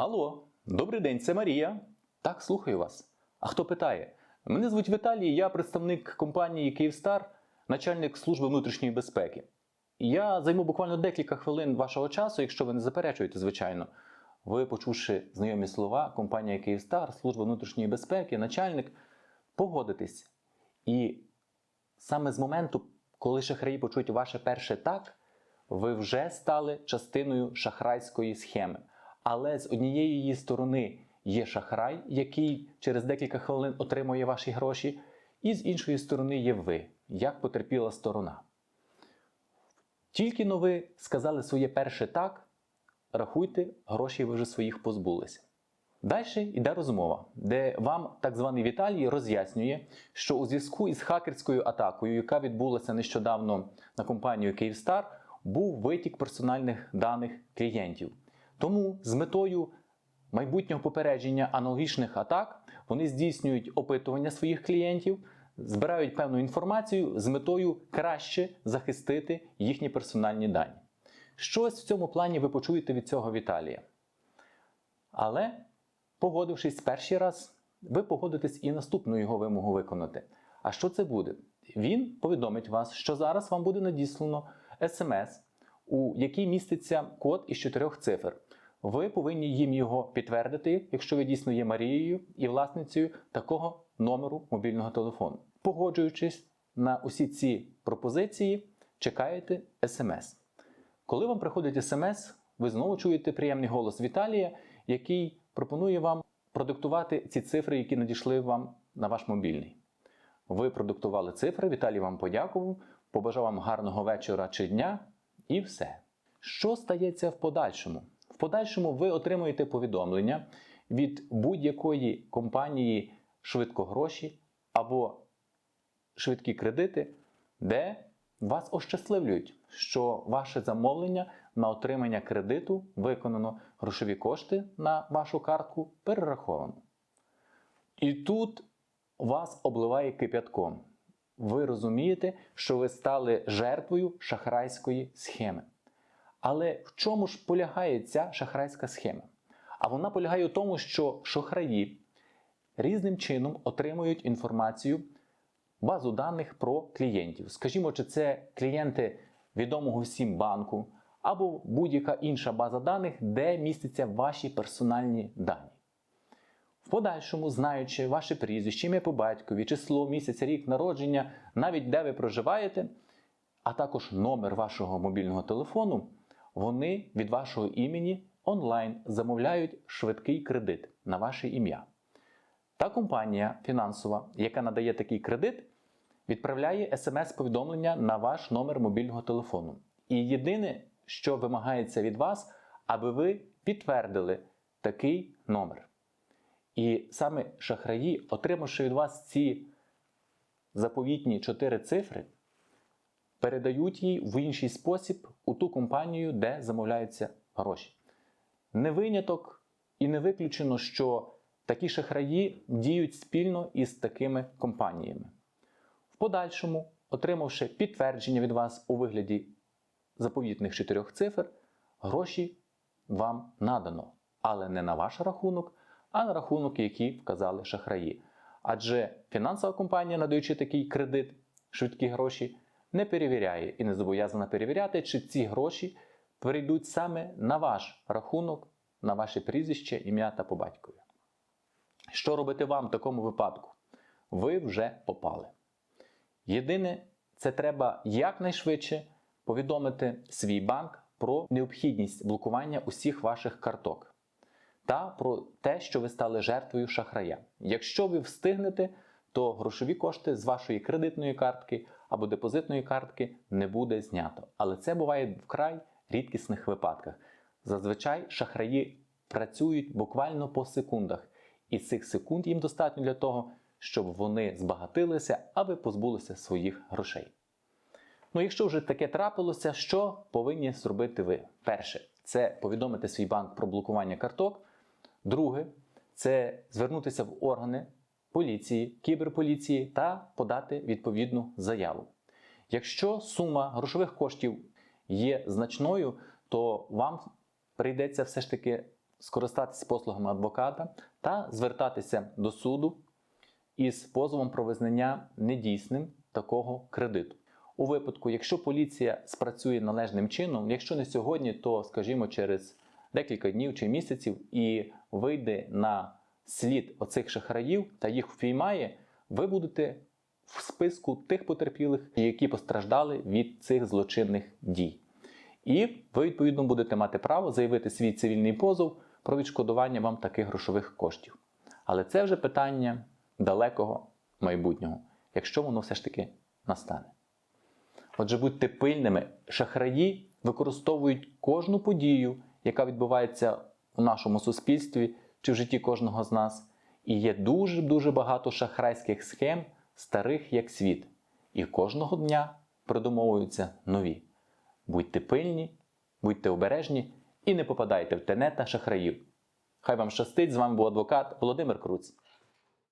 Алло, добрий день, це Марія. Так, слухаю вас. А хто питає? Мене звуть Віталій, я представник компанії Київстар, начальник служби внутрішньої безпеки. Я займу буквально декілька хвилин вашого часу, якщо ви не заперечуєте, звичайно. Ви, почувши знайомі слова, компанія Київстар, служба внутрішньої безпеки, начальник, погодитесь. І саме з моменту, коли шахраї почують ваше перше так, ви вже стали частиною шахрайської схеми. Але з однієї її сторони є шахрай, який через декілька хвилин отримує ваші гроші, і з іншої сторони є ви, як потерпіла сторона. Тільки но ви сказали своє перше так, рахуйте, гроші ви вже своїх позбулися. Далі йде розмова, де вам так званий Віталій роз'яснює, що у зв'язку із хакерською атакою, яка відбулася нещодавно на компанію Київстар, був витік персональних даних клієнтів. Тому з метою майбутнього попередження аналогічних атак вони здійснюють опитування своїх клієнтів, збирають певну інформацію з метою краще захистити їхні персональні дані. Щось в цьому плані ви почуєте від цього Віталія. Але, погодившись перший раз, ви погодитесь і наступну його вимогу виконати. А що це буде? Він повідомить вас, що зараз вам буде надіслано смс, у якій міститься код із чотирьох цифр. Ви повинні їм його підтвердити, якщо ви дійсно є Марією і власницею такого номеру мобільного телефону. Погоджуючись на усі ці пропозиції, чекаєте смс. Коли вам приходить смс, ви знову чуєте приємний голос Віталія, який пропонує вам продиктувати ці цифри, які надійшли вам на ваш мобільний. Ви продиктували цифри, Віталій вам подякував, побажав вам гарного вечора чи дня, і все. Що стається в подальшому? Подальшому ви отримуєте повідомлення від будь-якої компанії швидкогроші або швидкі кредити, де вас ощасливлюють, що ваше замовлення на отримання кредиту виконано, грошові кошти на вашу картку перераховано. І тут вас обливає кип'ятком. Ви розумієте, що ви стали жертвою шахрайської схеми. Але в чому ж полягає ця шахрайська схема? А вона полягає в тому, що шахраї різним чином отримують інформацію, базу даних про клієнтів. Скажімо, чи це клієнти відомого всім банку, або будь-яка інша база даних, де містяться ваші персональні дані. В подальшому, знаючи ваше прізвище, ім'я по батькові, число, місяць, рік народження, навіть де ви проживаєте, а також номер вашого мобільного телефону, вони від вашого імені онлайн замовляють швидкий кредит на ваше ім'я. Та компанія фінансова, яка надає такий кредит, відправляє смс-повідомлення на ваш номер мобільного телефону. І єдине, що вимагається від вас, аби ви підтвердили такий номер. І саме шахраї, отримавши від вас ці заповітні чотири цифри, передають її в інший спосіб у ту компанію, де замовляються гроші. Не виняток і не виключено, що такі шахраї діють спільно із такими компаніями. В подальшому, отримавши підтвердження від вас у вигляді заповітних чотирьох цифр, гроші вам надано, але не на ваш рахунок, а на рахунок, який вказали шахраї. Адже фінансова компанія, надаючи такий кредит, швидкі гроші, не перевіряє і не зобов'язана перевіряти, чи ці гроші прийдуть саме на ваш рахунок, на ваше прізвище, ім'я та по батькові. Що робити вам в такому випадку? Ви вже попали. Єдине, це треба якнайшвидше повідомити свій банк про необхідність блокування усіх ваших карток та про те, що ви стали жертвою шахрая. Якщо ви встигнете, то грошові кошти з вашої кредитної картки або депозитної картки не буде знято. Але це буває в край рідкісних випадках. Зазвичай шахраї працюють буквально по секундах, і цих секунд їм достатньо для того, щоб вони збагатилися, аби позбулися своїх грошей. Ну, якщо вже таке трапилося, що повинні зробити ви? Перше, це повідомити свій банк про блокування карток. Друге, це звернутися в органи поліції, кіберполіції та подати відповідну заяву. Якщо сума грошових коштів є значною, то вам прийдеться все ж таки скористатися послугами адвоката та звертатися до суду із позовом про визнання недійсним такого кредиту. У випадку, якщо поліція спрацює належним чином, якщо не сьогодні, то скажімо через декілька днів чи місяців і вийде на слід оцих шахраїв та їх впіймає, ви будете в списку тих потерпілих, які постраждали від цих злочинних дій. І ви, відповідно, будете мати право заявити свій цивільний позов про відшкодування вам таких грошових коштів. Але це вже питання далекого майбутнього, якщо воно все ж таки настане. Отже, будьте пильними, шахраї використовують кожну подію, яка відбувається у нашому суспільстві чи в житті кожного з нас. І є дуже-дуже багато шахрайських схем, старих як світ. І кожного дня придумовуються нові. Будьте пильні, будьте обережні і не попадайте в тенета шахраїв. Хай вам щастить! З вами був адвокат Володимир Круц.